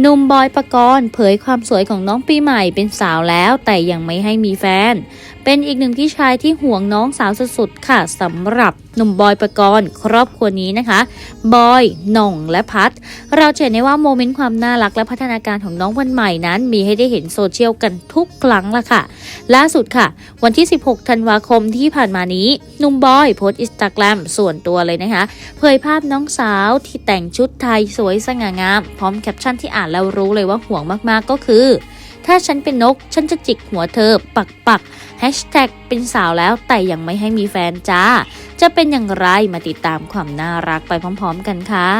หนุ่มบอยปกรณ์เผยความสวยของน้องปีใหม่เป็นสาวแล้ว แต่ยังไม่ให้มีแฟน เป็นอีกหนึ่งพี่ชายที่ห่วงน้องสาวสุดๆค่ะสำหรับ หนุ่มบอยประกรณ์ครอบครัวนี้นะคะ บอยหน่องและพัด เราเห็นได้ว่าโมเมนต์ความน่ารักและพัฒนาการของน้องวันใหม่นั้น มีให้ได้เห็นโซเชียลกันทุกครั้งละค่ะ ล่าสุดค่ะ วันที่ 16 ธันวาคมที่ผ่านมานี้หนุ่มบอยโพสต์อินสตาแกรมส่วนตัวเลยนะคะ เผยภาพน้องสาวที่แต่งชุดไทยสวยสง่างาม พร้อมแคปชั่นที่อ่านแล้วรู้เลยว่าห่วงมากๆก็คือ ถ้าฉันเป็นนก ฉันจะจิกหัวเธอ ปักปักแฮชแท็กเป็นสาวแล้วแต่ยังไม่ให้มีแฟนจ้า จะเป็นอย่างไรมาติดตามความน่ารักไปพร้อม ๆ กันค่ะ